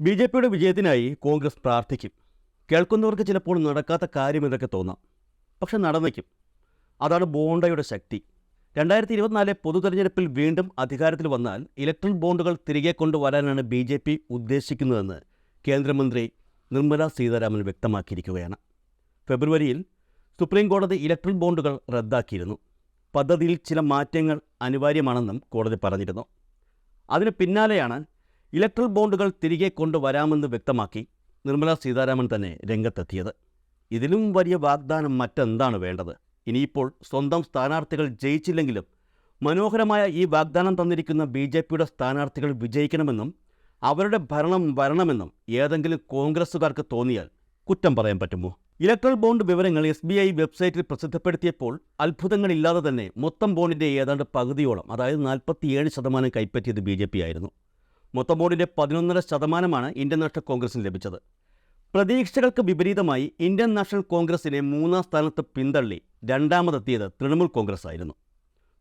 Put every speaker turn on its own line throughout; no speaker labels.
B J പിയുടെ വിജയത്തിനായി കോൺഗ്രസ് പ്രാർത്ഥിക്കും. കേൾക്കുന്നവർക്ക് ചിലപ്പോൾ നടക്കാത്ത കാര്യം എന്നൊക്കെ തോന്നാം. പക്ഷെ നടന്നേക്കും. അതാണ് ബോണ്ടയുടെ ശക്തി. രണ്ടായിരത്തി പൊതു തെരഞ്ഞെടുപ്പിൽ വീണ്ടും അധികാരത്തിൽ വന്നാൽ ഇലക്ട്രൽ ബോണ്ടുകൾ തിരികെ കൊണ്ടുവരാനാണ് ബി ജെ പി ഉദ്ദേശിക്കുന്നതെന്ന് കേന്ദ്രമന്ത്രി നിർമ്മല സീതാരാമൻ വ്യക്തമാക്കിയിരിക്കുകയാണ്. ഫെബ്രുവരിയിൽ സുപ്രീം കോടതി ഇലക്ട്രൽ ബോണ്ടുകൾ റദ്ദാക്കിയിരുന്നു. പദ്ധതിയിൽ ചില മാറ്റങ്ങൾ അനിവാര്യമാണെന്നും കോടതി പറഞ്ഞിരുന്നു. അതിന് പിന്നാലെയാണ് ഇലക്ട്രൽ ബോണ്ടുകൾ തിരികെ കൊണ്ടുവരാമെന്ന് വ്യക്തമാക്കി നിർമ്മല സീതാരാമൻ തന്നെ രംഗത്തെത്തിയത്. ഇതിലും വലിയ വാഗ്ദാനം മറ്റെന്താണ് വേണ്ടത്? ഇനിയിപ്പോൾ സ്വന്തം സ്ഥാനാർത്ഥികൾ ജയിച്ചില്ലെങ്കിലും മനോഹരമായ ഈ വാഗ്ദാനം തന്നിരിക്കുന്ന ബി ജെ പിയുടെ സ്ഥാനാർത്ഥികൾ വിജയിക്കണമെന്നും അവരുടെ ഭരണം വരണമെന്നും ഏതെങ്കിലും കോൺഗ്രസ്സുകാർക്ക് തോന്നിയാൽ കുറ്റം പറയാൻ പറ്റുമോ? ഇലക്ട്രൽ ബോണ്ട് വിവരങ്ങൾ എസ് ബി ഐ വെബ്സൈറ്റിൽ പ്രസിദ്ധപ്പെടുത്തിയപ്പോൾ അത്ഭുതങ്ങളില്ലാതെ തന്നെ മൊത്തം ബോണ്ടിന്റെ ഏതാണ്ട് പകുതിയോളം അതായത് നാൽപ്പത്തിയേഴ് ശതമാനം കൈപ്പറ്റിയത് ബി ജെ പി ആയിരുന്നു. മൊത്തം വോട്ടിന്റെ പതിനൊന്നര ശതമാനമാണ് ഇന്ത്യൻ നാഷണൽ കോൺഗ്രസിന് ലഭിച്ചത്. പ്രതീക്ഷകൾക്ക് വിപരീതമായി ഇന്ത്യൻ നാഷണൽ കോൺഗ്രസിനെ മൂന്നാം സ്ഥാനത്ത് പിന്തള്ളി രണ്ടാമതെത്തിയത് തൃണമൂൽ കോൺഗ്രസ് ആയിരുന്നു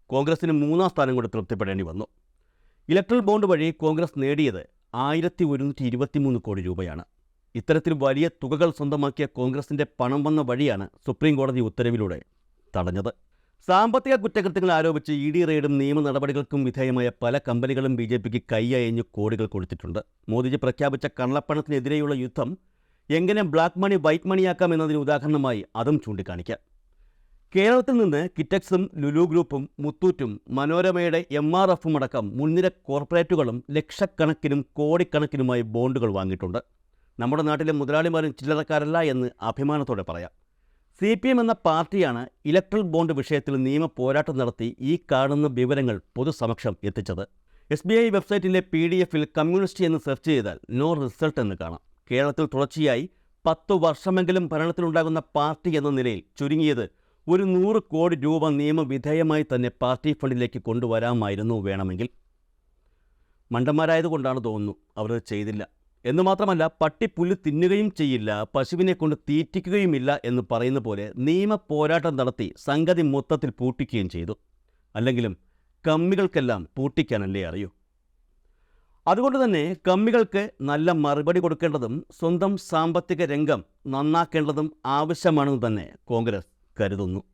കോൺഗ്രസിന് മൂന്നാം സ്ഥാനം കൂടി തൃപ്തിപ്പെടേണ്ടി വന്നു. ഇലക്ട്രൽ ബോണ്ട് വഴി കോൺഗ്രസ് നേടിയത് ആയിരത്തി ഒരുന്നൂറ്റി ഇരുപത്തിമൂന്ന് കോടി രൂപയാണ്. ഇത്തരത്തിൽ വലിയ തുകകൾ സ്വന്തമാക്കിയ കോൺഗ്രസിന്റെ പണം വന്ന വഴിയാണ് സുപ്രീം കോടതി ഉത്തരവിലൂടെ തടഞ്ഞത്. സാമ്പത്തിക കുറ്റകൃത്യങ്ങൾ ആരോപിച്ച് ഇ ഡി റെയ്ഡും നിയമ നടപടികൾക്കും വിധേയമായ പല കമ്പനികളും ബി ജെ പിക്ക് കൈയയഞ്ഞ് കോടികൾ കൊടുത്തിട്ടുണ്ട്. മോദിജി പ്രഖ്യാപിച്ച കള്ളപ്പണത്തിനെതിരെയുള്ള യുദ്ധം എങ്ങനെ ബ്ലാക്ക് മണി വൈറ്റ് മണിയാക്കാം എന്നതിന് ഉദാഹരണമായി അതും ചൂണ്ടിക്കാണിക്കാം. കേരളത്തിൽ നിന്ന് കിറ്റക്സും ലുലു ഗ്രൂപ്പും മുത്തൂറ്റും മനോരമയുടെ എം ആർ എഫും അടക്കം മുൻനിര കോർപ്പറേറ്റുകളും ലക്ഷക്കണക്കിനും കോടിക്കണക്കിനുമായി ബോണ്ടുകൾ വാങ്ങിയിട്ടുണ്ട്. നമ്മുടെ നാട്ടിലെ മുതലാളിമാരും ചില്ലറക്കാരല്ല എന്ന് അഭിമാനത്തോടെ പറയാം. സി പി എം എന്ന പാർട്ടിയാണ് ഇലക്ട്രൽ ബോണ്ട് വിഷയത്തിൽ നിയമ പോരാട്ടം നടത്തി ഈ കാണുന്ന വിവരങ്ങൾ പൊതുസമക്ഷം എത്തിച്ചത്. എസ് ബി ഐ വെബ്സൈറ്റിലെ പി ഡി എഫിൽ കമ്മ്യൂണിസ്റ്റ് എന്ന് സെർച്ച് ചെയ്താൽ നോ റിസൾട്ട് എന്ന് കാണാം. കേരളത്തിൽ തുടർച്ചയായി പത്ത് വർഷമെങ്കിലും ഭരണത്തിലുണ്ടാകുന്ന പാർട്ടി എന്ന നിലയിൽ ചുരുങ്ങിയത് ഒരു നൂറ് കോടി രൂപ നിയമവിധേയമായി തന്നെ പാർട്ടി ഫണ്ടിലേക്ക് കൊണ്ടുവരാമായിരുന്നു വേണമെങ്കിൽ. മണ്ടന്മാരായതുകൊണ്ടാണ് തോന്നുന്നു അവർ ചെയ്തില്ല. എന്ന് മാത്രമല്ല പട്ടി പുല്ല് തിന്നുകയും ചെയ്യില്ല പശുവിനെ കൊണ്ട് തീറ്റിക്കുകയുമില്ല എന്ന് പറയുന്ന പോലെ നിയമ പോരാട്ടം നടത്തി സംഗതി മൊത്തത്തിൽ പൂട്ടിക്കുകയും ചെയ്തു. അല്ലെങ്കിലും കമ്മികൾക്കെല്ലാം പൂട്ടിക്കാനല്ലേ അറിയൂ. അതുകൊണ്ട് തന്നെ കമ്മികൾക്ക് നല്ല മറുപടി കൊടുക്കേണ്ടതും സ്വന്തം സാമ്പത്തിക രംഗം നന്നാക്കേണ്ടതും ആവശ്യമാണെന്ന് തന്നെ കോൺഗ്രസ് കരുതുന്നു.